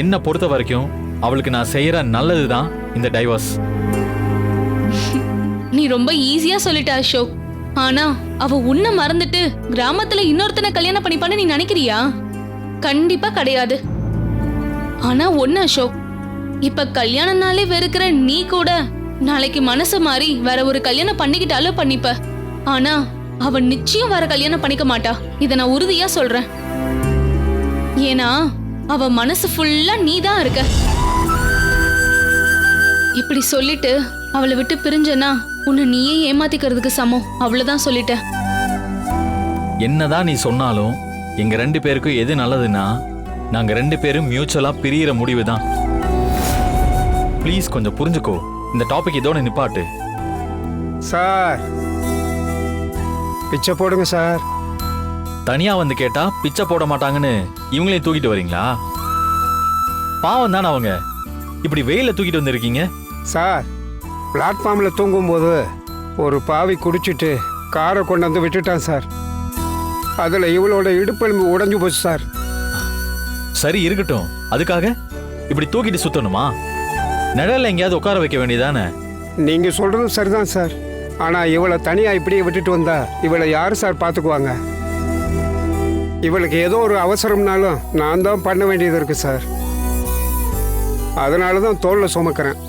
என்னை பொறுத்த வரைக்கும் அவளுக்கு நான் செய்யற நல்லது தான் இந்த டைவர்ஸ் நீ ரொம்ப ஈஸியா சொல்லிட்ட அசோக். ஆனா அவ உன்னை மறந்துட்டு கிராமத்துல இன்னொருத்தனை கல்யாணம் பண்ணிப்பான்னு நீ நினைக்கிறியா? கண்டிப்பா கிடையாது. ஆனா ஒன்னு அசோக். இப்ப கல்யாணம்னாலே வெறுக்கிற நீ கூட நாளைக்கு மனசு மாறி வேற ஒரு கல்யாணம் பண்ணிக்கிட்டாலும் பண்ணிப்ப. ஆனா அவன் நிச்சயம் வேற கல்யாணம் பண்ணிக்க மாட்டா. இதை நான் உறுதியா சொல்றேன். ஏன்னா அவ மனசு ஃபுல்லா நீ தான் இருக்க. இப்படி சொல்லிட்டு அவளை விட்டு பிரிஞ்சனா உன்னை நீயே ஏமாத்திக்கிறதுக்கு சமம். அவ்வளவுதான் சொல்லிட்டேன். என்னதான் நீ சொன்னாலும் எங்க ரெண்டு பேருக்கும் எது நல்லதுன்னா நாங்க ரெண்டு பேரும் மியூச்சுவலா பிரியிற முடிவு தான் ப்ளீஸ் கொஞ்சம் புரிஞ்சுக்கோ. இந்த டாபிக் இதோட நிப்பாட்டு. சார். பிச்சை போடுங்க சார். தனியா வந்து கேட்டா பிச்சை போட மாட்டாங்கன்னு இவங்களையும் தூக்கிட்டு வரீங்களா? பாவம் தானே அவங்க? இப்படி வெயில தூக்கிட்டு வந்திருக்கீங்க? சார் பிளாட்ஃபார்மில் தூங்கும்போது ஒரு பாவி குடிச்சிட்டு காரை கொண்டு வந்து விட்டுட்டான் சார். அதில் இவளோட இடுப்பெலும்பு உடைஞ்சு போச்சு சார். சரி இருக்கட்டும். அதுக்காக இப்படி தூக்கிட்டு சுத்தணுமா? நிழல்ல எங்கேயாவது உட்கார வைக்க வேண்டியதானே? நீங்கள் சொல்கிறதும் சரிதான் சார். ஆனால் இவளை தனியாக இப்படியே விட்டுட்டு வந்தா இவளை யார் சார் பார்த்துக்குவாங்க இவளுக்கு ஏதோ ஒரு அவசரம்னாலும் நான் தான் பண்ண வேண்டியது இருக்கு சார் அதனால தான் தோளில் சுமக்கிறேன்.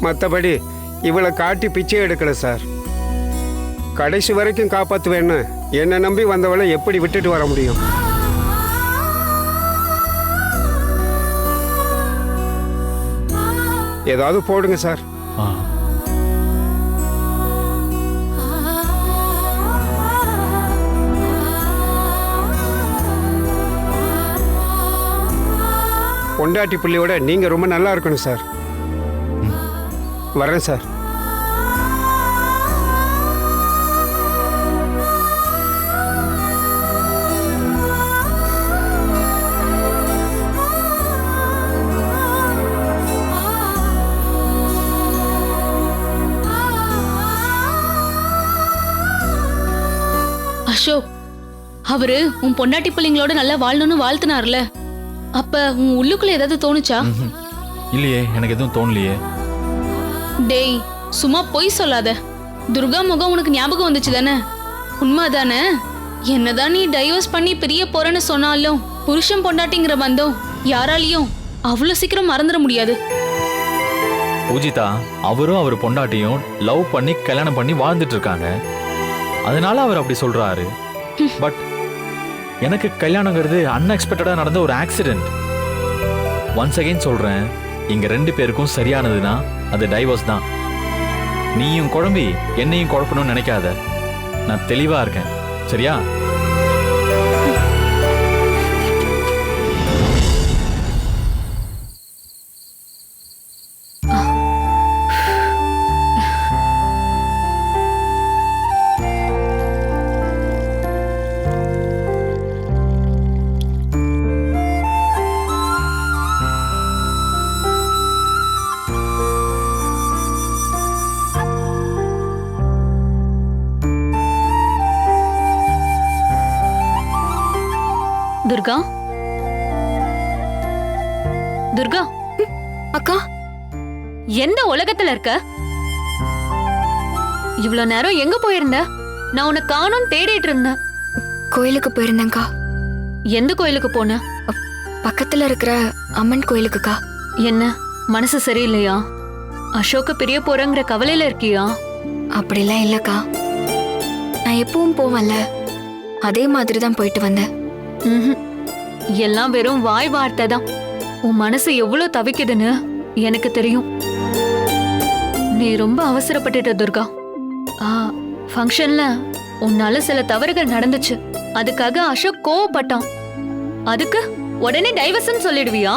மற்றபடி இவளை காட்டி பிச்சை எடுக்கல சார் கடைசி வரைக்கும் காப்பாற்றுவேன்னு என்னை நம்பி வந்தவளை எப்படி விட்டுட்டு வர முடியும்? ஏதாவது போடுங்க சார் ஆ. பொண்டாட்டி பிள்ளையோட நீங்க ரொம்ப நல்லா இருக்கணும் சார். வரேன் சார். அசோக் அவரு உன் பொண்டாட்டி பிள்ளைங்களோட நல்லா வாழணும்னு வாழ்த்துனார்ல. அப்ப உன் உள்ளுக்குள்ள ஏதாவது தோணுச்சா. இல்லையே எனக்கு எதுவும் தோணலையே. டேய் சும்மா பொய் சொல்லாத. துர்கா முகம் உனக்கு ஞாபகம் வந்துச்சு தானே உண்மைதானே? என்னதான் நீ டைவர்ஸ் பண்ணி பிரிய போறேன்னு சொன்னாலும் புருஷன் பொண்டாட்டிங்கிற பந்தம் யாராலையும் அவ்வளவு சீக்கிரம் மறந்துட முடியாது. பூஜிதா அவரும் அவர் பொண்டாட்டியும் லவ் பண்ணி கல்யாணம் பண்ணி வாழ்ந்துட்டு இருக்காங்க. அதனால அவர் அப்படி சொல்றாரு. பட் எனக்கு கல்யாணங்கிறது அன்எக்ஸ்பெக்டடா நடந்த ஒரு ஆக்சிடென்ட் ஒன்ஸ் அகைன் சொல்றேன் இங்க ரெண்டு பேருக்கும் சரியானதுன்னா அது டைவர்ஸ் தான். நீயும் குழம்பி என்னையும் குழப்பணும்னு நினைக்காத. நான் தெளிவா இருக்கேன். சரியா? உலகத்துல இருக்க? இவ்வளவு நேரம் எங்க போயிருந்த? நான் உன்னை காணோம் தேடிட்டு இருந்தேன். கோயிலுக்கு போயிருந்தேன்க்கா. எந்த கோயிலுக்கு போன? பக்கத்துல இருக்கிற அம்மன் கோயிலுக்குக்கா. என்ன? மனசு சரியில்லையா? அசோக்க பிரிய போறங்கிற கவலையில இருக்கியா? அப்படிலாம் இல்லக்கா. நான் எப்பவும் போவேன்ல. அதே மாதிரி தான் போயிட்டு வந்தேன். எல்லாம் வெறும் வாய் வார்த்தை தான். உன் மனசு எவ்வளவு தவிக்குதுன்னு எனக்கு தெரியும். நீ ரொம்ப அவசரப்பட்டுட்ட துர்கா. ஆ ஃபங்க்ஷன்ல உன்னால சில தவறுகள் நடந்துச்சு. அதுக்காக அசோக் கோவப்பட்டான். அதுக்கு உடனே டைவர்ஸ்னு சொல்லிடுவியா?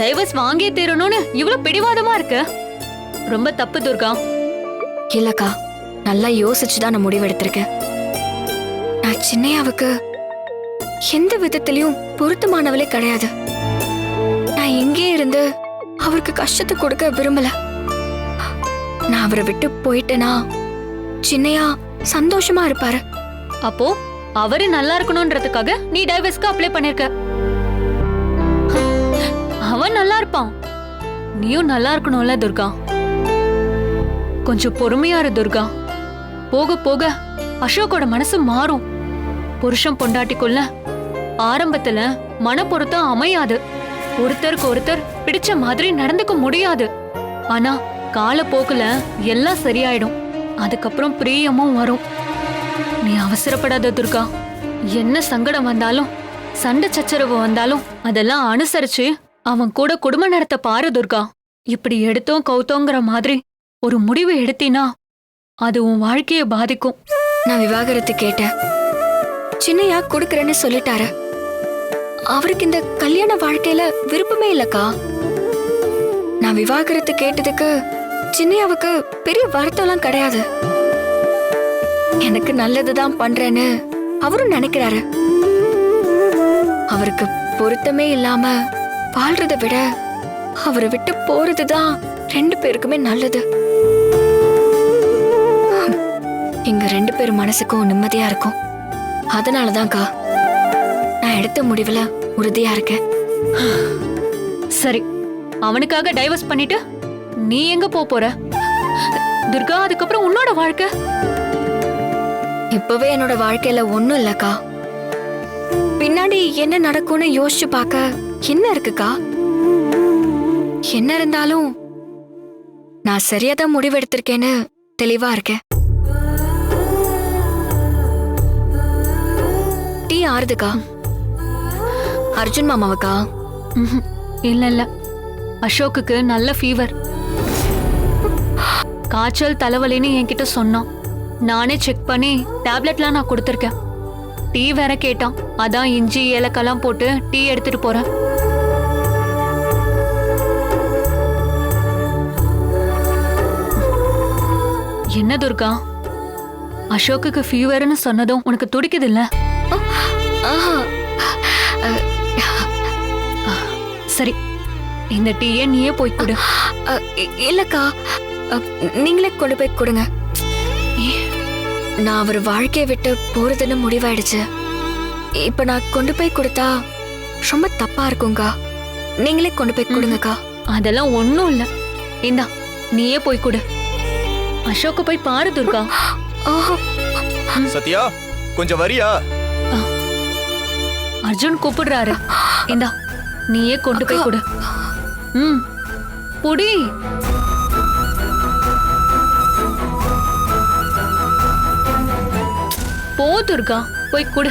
டைவர்ஸ் வாங்கியே தீரணும்னு இவ்வளவு பிடிவாதமா இருக்க? ரொம்ப தப்பு துர்கா. இல்லக்கா நல்லா யோசிச்சு தான் நான் முடிவெடுத்திருக்கேன். நான் சின்னையாவுக்கு எந்த விதத்திலையும் பொருத்தமானவளே கிடையாது. நான் இங்கே இருந்து அவருக்கு கஷ்டத்தை கொடுக்க விரும்பல. நான் அவரை விட்டு போயிட்டேனா? சின்னையா சந்தோஷமா இருப்பாரு. அப்போ அவரு நல்லா இருக்கணும்ன்றதுக்காக நீ டைவர்ஸ்க்கு அப்ளை பண்ணிருக்க. அவன் நல்லா இருப்பான். நீயும் நல்லா இருக்கணும்ல துர்கா. கொஞ்சம் பொறுமையா இரு துர்கா. போக போக அசோக்கோட மனசு மாறும். புருஷன் பொண்டாட்டிக்குள்ள ஆரம்பத்துல மனப்பொருத்தம் அமையாது. ஒருத்தருக்கு ஒருத்தர் பிடிச்ச மாதிரி நடந்துக்க முடியாது. ஆனா காலப்போக்குல எல்லாம் சரியாயிடும். அதுக்கப்புறம் பிரியமும் வரும். நீ அவசரப்படாத துர்கா. என்ன சங்கடம் வந்தாலும் சண்டை சச்சரவு வந்தாலும் அதெல்லாம் அனுசரிச்சு அவன் கூட குடும்ப நடத்த பாரு துர்கா. இப்படி எடுத்தோம் கௌத்தோங்கிற மாதிரி ஒரு முடிவு எடுத்தினா அது உன் வாழ்க்கையை பாதிக்கும். நான் விவாகரத்து கேட்டேன். சின்னையா கொடுக்கறேன்னு சொல்லிட்டாரு. அவருக்கு இந்த கல்யாண வாழ்க்கையில விருப்பமே இல்லக்கா. நான் விவாகரத்து கேட்டதுக்கு சின்னையாவுக்கு பெரிய வருத்தம்லாம் கிடையாது. எனக்கு நல்லதுதான் பண்றேன்னு அவரும் நினைக்கிறாரு. அவருக்கு பொருத்தமே இல்லாம வாழ்றதை விட அவரை விட்டு போறதுதான் ரெண்டு பேருக்குமே நல்லது. எங்க ரெண்டு பேர் மனசுக்கும் நிம்மதியா இருக்கும். அதனாலதான்க்கா நான் எடுத்த முடிவுல உறுதியா இருக்கேன் சரி. அவனுக்காக டைவர்ஸ் பண்ணிட்டு நீ எங்க போப் போற? துர்கா அதுக்கப்புறம் உன்னோட வாழ்க்கை. இப்பவே என்னோட வாழ்க்கையில ஒண்ணும் இல்லக்கா. பின்னாடி என்ன நடக்கும்னு யோசிச்சு பார்க்க என்ன இருக்குக்கா? என்ன இருந்தாலும் நான் சரியாதான் முடிவெடுத்திருக்கேன்னு தெளிவா இருக்கேன். டீ ஆறுதுக்கா. அர்ஜுன் மாமாவுக்கா. இல்ல இல்ல. அசோக்குக்கு நல்ல ஃபீவர் காய்ச்சல் தலைவலின்னு என்கிட்ட சொன்னான். நானே செக் பண்ணி டேப்லெட்லாம் நான் கொடுத்துருக்கேன். டீ வேற கேட்டான். அதான் இஞ்சி ஏலக்காய்லாம் போட்டு டீ எடுத்துட்டு போறேன். என்ன துர்கா? அசோக்குக்கு ஃபீவர்னு சொன்னதும் உனக்கு துடிக்குது இல்ல சரி இந்த டீயை நீயே போய் கொடு. அ, இ- இல்லக்கா. நீங்களே கொண்டு போய் கொடுங்க. நான் அவர் வாழ்க்கையை விட்டு போறதுன்னு முடிவாயிடுச்சு. இப்ப நான் கொண்டு போய் கொடுத்தா ரொம்ப தப்பா இருக்குங்கக்கா நீங்களே கொண்டு போய் கொடுங்கக்கா. அதெல்லாம் ஒண்ணும் இல்ல. இந்தா நீயே போய் கொடு. அசோக்க போய் பாரு துர்கா. சத்யா கொஞ்சம் வரியா? அர்ஜுன் கூப்பிடுறாரு. இந்தா நீயே கொண்டு போய் கொடு. ம். புடி. போ துர்கா. போய் கொடு.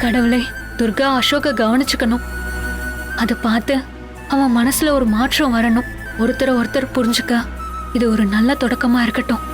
கடவுளே துர்கா அசோக கவனிச்சுக்கணும். அதை பார்த்து அவன் மனசுல ஒரு மாற்றம் வரணும். ஒருத்தரை ஒருத்தர் புரிஞ்சுக்க. இது ஒரு நல்ல தொடக்கமா இருக்கட்டும்.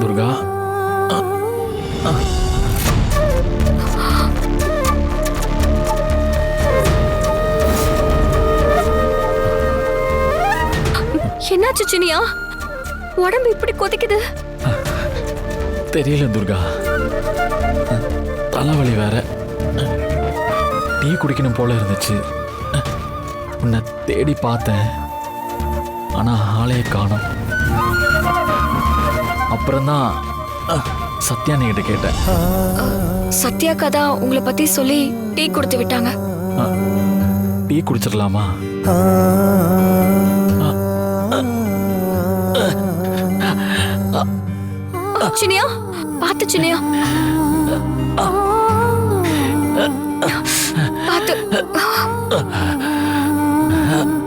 துர்கா என்னாச்சு சின்னையா? உடம்பு இப்படி கொதிக்குது? தெரியல துர்கா தலைவலி வேற. டீ குடிக்கணும் போல இருந்துச்சு உன்னை தேடி பார்த்தேன் ஆனா ஆளையே காணோம் அப்புறம்தான் சத்யா கிட்ட கேட்டேன் சத்யாக்கா தான் உங்களை பத்தி சொல்லி டீ கொடுத்து விட்டாங்க டீ குடிச்சிடலாமா சின்னையா பார்த்து சின்னையா பார்த்து சின்னையா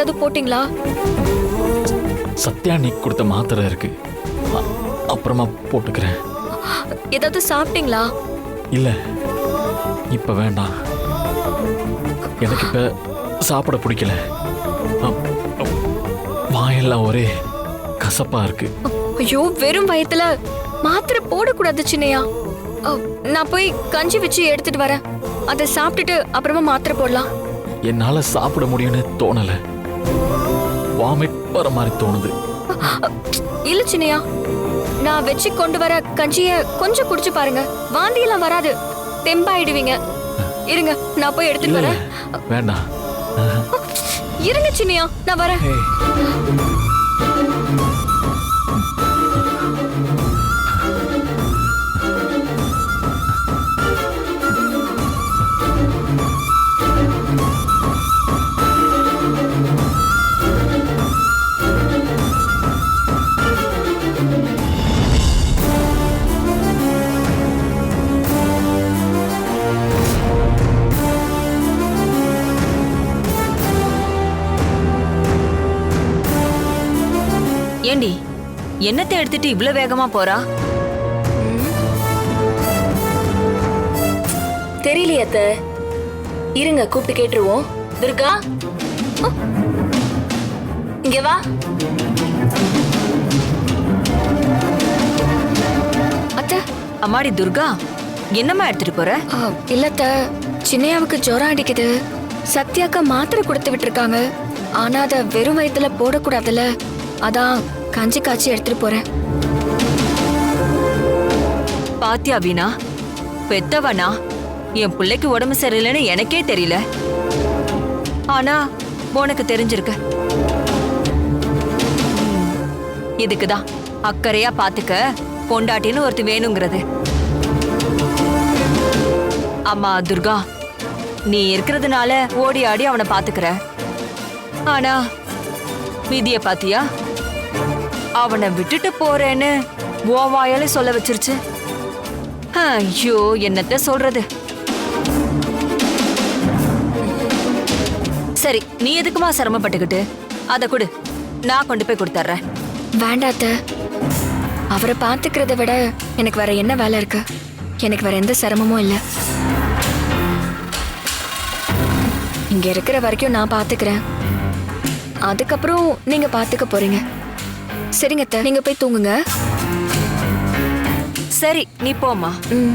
ஏதாவது போட்டிங்களா? சத்யா நீ கொடுத்த மாத்திரை இருக்கு. அப்புறமா போட்டுக்கிறேன். ஏதாவது சாப்பிட்டீங்களா? இல்ல. இப்ப வேண்டாம். எனக்கு இப்ப சாப்பிட பிடிக்கல. வாயெல்லாம் ஒரே கசப்பா இருக்கு. ஐயோ வெறும் வயித்துல மாத்திரை போடக்கூடாது சின்னையா. நான் போய் கஞ்சி வச்சு எடுத்துட்டு வரேன். அதை சாப்பிட்டுட்டு அப்புறமா மாத்திரை போடலாம். என்னால சாப்பிட முடியும்னு தோணல. வாமிட் வர மாதிரி தோணுது. இல்ல சின்னையா நான் வச்சு கொண்டு வர கஞ்சிய கொஞ்சம் குடிச்சு பாருங்க. வாந்தி எல்லாம் வராது. தெம்பாயிடுவீங்க. இருங்க நான் போய் எடுத்துட்டு வரேன். வேண்டாம் இருங்க சின்னையா நான் வரேன். என்னத்தை எடுத்துட்டு இவ்ளோ வேகமா போறா? தெரியலையே அத்தை. இருங்க கூப்பிட்டு கேட்டுருவோம். துர்கா. இங்க வா. அத்தை அம்மாடி துர்கா என்னம்மா எடுத்துட்டு போற? இல்லத்த சின்னையாவுக்கு ஜுரம் அடிக்குது. சத்யாக்கா மாத்திரை கொடுத்து விட்டுருக்காங்க. ஆனா அதை வெறும் வயித்துல போடக்கூடாதுல்ல. அதான் கஞ்சி காய்ச்சி எடுத்துட்டு போறேன். பாத்தியா வீணா? பெத்தவனா? என் பிள்ளைக்கு உடம்பு சரியில்லைன்னு எனக்கே தெரியல. ஆனா உனக்கு தெரிஞ்சிருக்க. இதுக்குதான். அக்கறையா பாத்துக்க. பொண்டாட்டின்னு ஒருத்தர் வேணுங்கிறது. அம்மா துர்கா நீ இருக்கிறதுனால ஓடி ஆடி அவனை பாத்துக்கிற. ஆனா விதிய பாத்தியா? அவனை விட்டுட்டு போறேன்னு ஓ வாயால சொல்ல வச்சிருச்சு. ஐயோ என்னத்த சொல்றது? சரி நீ எதுக்குமா சிரமப்பட்டுக்கிட்டு? அத கொடு. நான் கொண்டு போய் கொடுத்துட்றேன் வேண்டாத்த. அவரை பார்த்துக்கிறத விட எனக்கு வேற என்ன வேலை இருக்கு? எனக்கு வேற எந்த சிரமமும் இல்லை. இங்க இருக்கிற வரைக்கும் நான் பார்த்துக்கிறேன். அதுக்கப்புறம் நீங்க பார்த்துக்க போறீங்க. சரிங்க அத்தை. நீங்க போய் தூங்குங்க. சரி நீ போம்மா. ம்.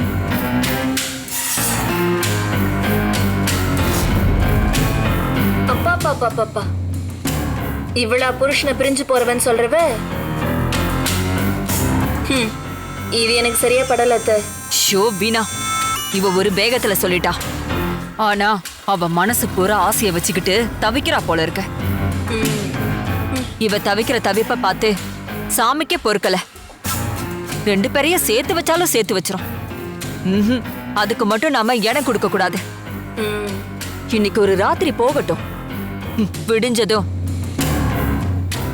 அப்பா பாப்பா பாப்பா இவ்வளா புருஷனை பிரிஞ்சு போறவன் சொல்றவ? ஹம், இது எனக்கு சரியா படல அத்தை. ஷோ வீணா. இவ ஒரு வேகத்துல சொல்லிட்டா. ஆனா அவ மனசு பூரா ஆசைய வச்சுக்கிட்டு தவிக்கிறா போல இருக்க. இவ தவிக்கிற தவிப்ப பார்த்து சாமிக்கே பொறுக்கல. ரெண்டு பேரையும் சேர்த்து வச்சாலும் சேர்த்து வச்சிரும். ம்ஹும். அதுக்கு மட்டும் நாம இடம் கொடுக்க கூடாது. ம், இன்னைக்கு ஒரு ராத்திரி போகட்டும். விடிஞ்சதும்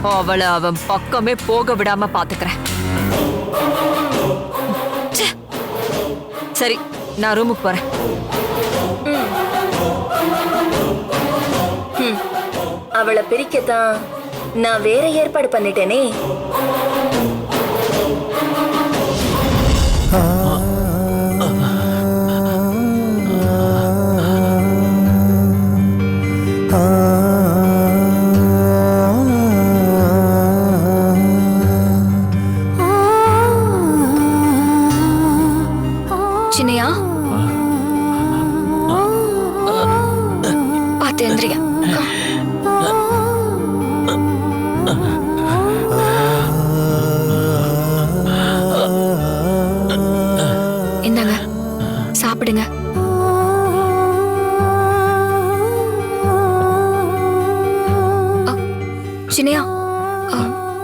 அவளை அவன் பக்கமே போக விடாம பாத்துக்கிறேன். சரி நான் ரூமுக்கு போறேன். அவளை பிரிக்கத்தான் நான் வேற ஏற்பாடு பண்ணிட்டேனே சின்னையா பார்த்து எந்திரிங்க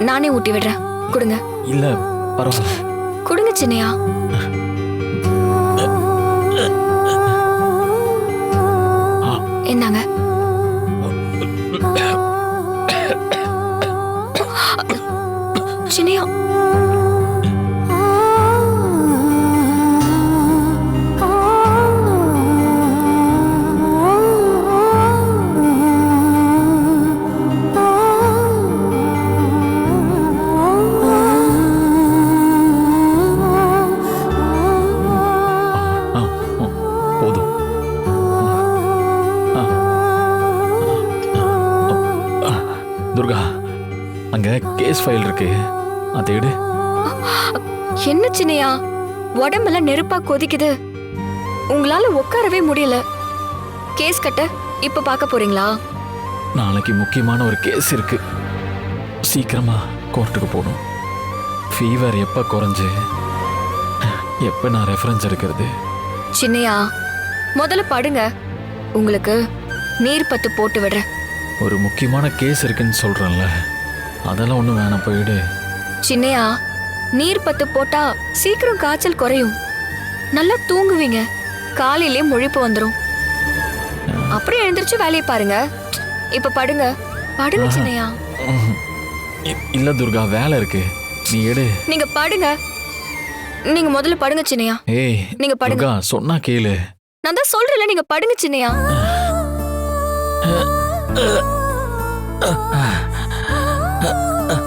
நானே ஊட்டி விடுறேன். கொடுங்க. இல்ல பரவாயில்ல. கொடுங்க சின்னையா. கேஸ் ஃபைல் இருக்கு. அதை எடு. என்ன சின்னையா? உடம்பெல்லாம் நெருப்பா கொதிக்குது. உங்களால உட்காரவே முடியல. கேஸ் கட்ட இப்ப பார்க்க போறீங்களா? நாளைக்கு முக்கியமான ஒரு கேஸ் இருக்கு. சீக்கிரமா கோர்ட்டுக்கு போகணும். ஃபீவர் எப்ப குறைஞ்சு? எப்ப நான் ரெஃபரன்ஸ் எடுக்கிறது? சின்னையா முதல்ல படுங்க. உங்களுக்கு நீர் பத்து போட்டு விடுறேன். ஒரு முக்கியமான கேஸ் இருக்குன்னு சொல்றேன்ல. அதெல்லாம் ஒன்றும் வேணாம் போயிடு சின்னையா நீர் பத்து போட்டா சீக்கிரம் காய்ச்சல் குறையும். நல்லா தூங்குவீங்க. காலையிலே முழிப்பு வந்துரும். அப்புறம் எழுந்திருச்சு வேலையை பாருங்க. இப்ப படுங்க. படுங்க சின்னையா. இல்ல துர்கா வேலை இருக்கு. நீ எடு. நீங்க படுங்க. நீங்க முதல்ல படுங்க சின்னையா. ஏய் நீங்க படுங்க. சொன்னா கேளு. நான் தான் சொல்றேன்ல நீங்க படுங்க சின்னையா. சின்னையா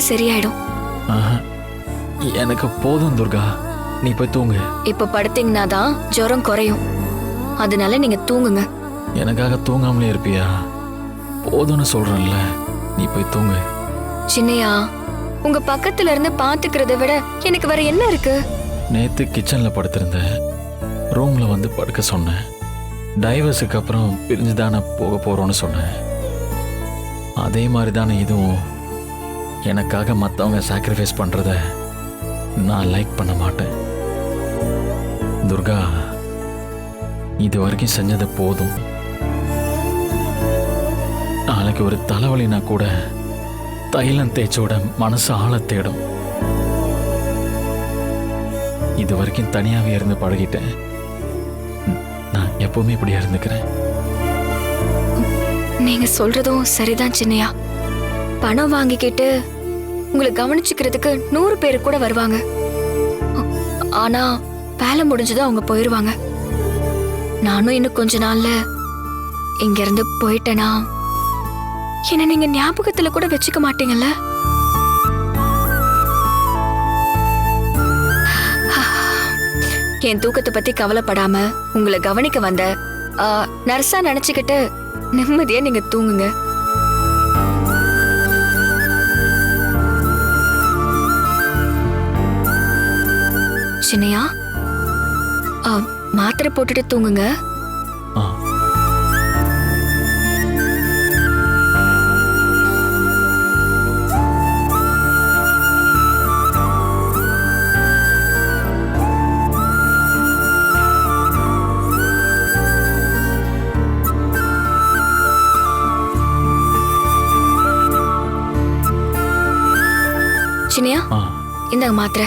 காலையில சரியாயிடும். ஆஹா. எனக்கு போதும் துர்கா. நீ போய் தூங்கு. இப்ப படுத்தீங்கன்னா தான் ஜுரம் குறையும். அதனால நீங்க தூங்குங்க. எனக்காக தூங்காமலே இருப்பியா? போதும்னு சொல்றேன்ல. நீ போய் தூங்கு. சின்னையா உங்க பக்கத்துல இருந்து பாத்துக்கிறத விட எனக்கு வேற என்ன இருக்கு? நேத்து கிச்சன்ல படுத்திருந்தேன். ரூம்ல வந்து படுக்க சொன்னேன். டைவர்ஸுக்கு அப்புறம் பிரிஞ்சு தானே போக போறோம்னு சொன்னேன். அதே மாதிரி தானே இதுவும். எனக்காக மற்றவங்க சாக்ரிஃபைஸ் பண்ணுறத நான் லைக் பண்ண மாட்டேன். துர்கா இது வரைக்கும் செஞ்சது போதும். நாளைக்கு ஒரு தலைவலினா கூட தைலம் தேய்ச்சோட மனசு ஆழ தேடும். இது வரைக்கும் தனியாகவே இருந்து பழகிட்டேன். நான் எப்பவுமே இப்படியா இருந்துக்கிறேன். நீங்க சொல்றதும் சரிதான் சின்னையா. பணம் வாங்கிக்கிட்டு உங்களை கவனிச்சுக்கிறதுக்கு நூறு பேர் கூட வருவாங்க. ஆனா வேலை முடிஞ்சதும் அவங்க போயிருவாங்க. நானும் இன்னும் கொஞ்ச நாள்ல இங்க இருந்து போயிட்டேனா? என்ன நீங்க ஞாபகத்துல கூட வச்சுக்க மாட்டீங்கல்ல? என் தூக்கத்தை பத்தி கவலைப்படாம உங்களை கவனிக்க வந்த நர்ஸா நினைச்சுக்கிட்டு நிம்மதியா நீங்க தூங்குங்க. சின்னையா? ஆ, மாத்திரை போட்டுட்டு தூங்குங்க. சின்னையா ஆ. இந்தாங்க மாத்திரை.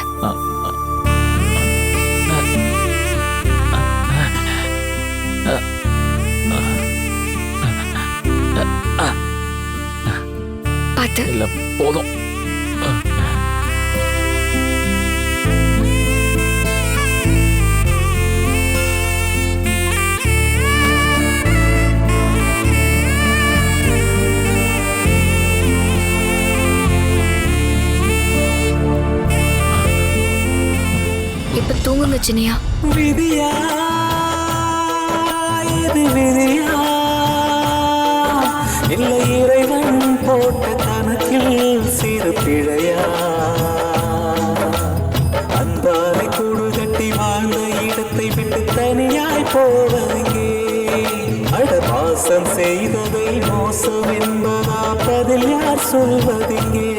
பிரச்சனையா? விதியா இது விதியா? இல்லை இறைவன் போட்ட கணக்கில் சிறு பிழையா? அன்பாலை கூடு கட்டி வாழ்ந்த இடத்தை விட்டு தனியாய் போவதெங்கே அட பாசம் செய்ததை மோசம் என்பதா பதில் யார் சொல்வதெங்கே?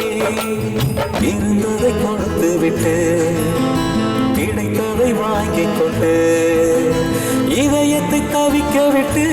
இருந்ததை கொடுத்து விட்டு வாங்கிக் கொண்டு இதயத்தை தவிக்க விட்டு